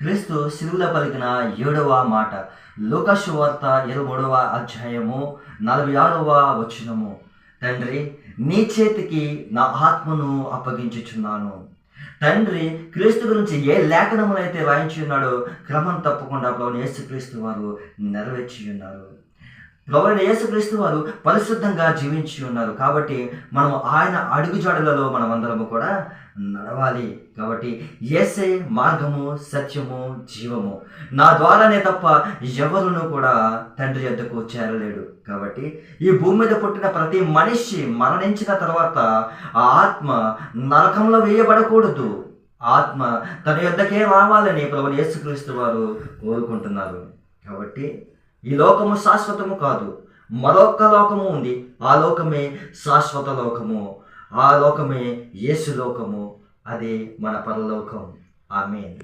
క్రీస్తు సిలువుల పలికిన ఏడవ మాట. లోకశువార్త ఇరవై మూడవ అధ్యాయము నలభై ఆరవ వచనము. తండ్రి నీ చేతికి నా ఆత్మను అప్పగించుచున్నాను. తండ్రి క్రీస్తు గురించి ఏ లేఖనమునైతే రాయించి ఉన్నాడో క్రమం తప్పకుండా ప్రభుని యేసుక్రీస్తు వారు నెరవేర్చి ఉన్నారు. ప్రభుని యేసుక్రీస్తు వారు పరిశుద్ధంగా జీవించి ఉన్నారు. కాబట్టి మనం ఆయన అడుగుజాడలలో మనమందరము కూడా నడవాలి. కాబట్టి ఏసే మార్గము సత్యము జీవము. నా ద్వారానే తప్ప ఎవరును కూడా తండ్రి యొద్దకు చేరలేడు. కాబట్టి ఈ భూమి మీద పుట్టిన ప్రతి మనిషి మరణించిన తర్వాత ఆ ఆత్మ నరకంలో వేయబడకూడదు. ఆత్మ తన యొద్దకే రావాలని ప్రభు యేసుక్రీస్తు వారు కోరుకుంటున్నారు. కాబట్టి ఈ లోకము శాశ్వతము కాదు. మరొక లోకము ఉంది. ఆ లోకమే శాశ్వత లోకము. ఆ లోకమే యేసు లోకము. అదే మన పరలోకం. ఆమె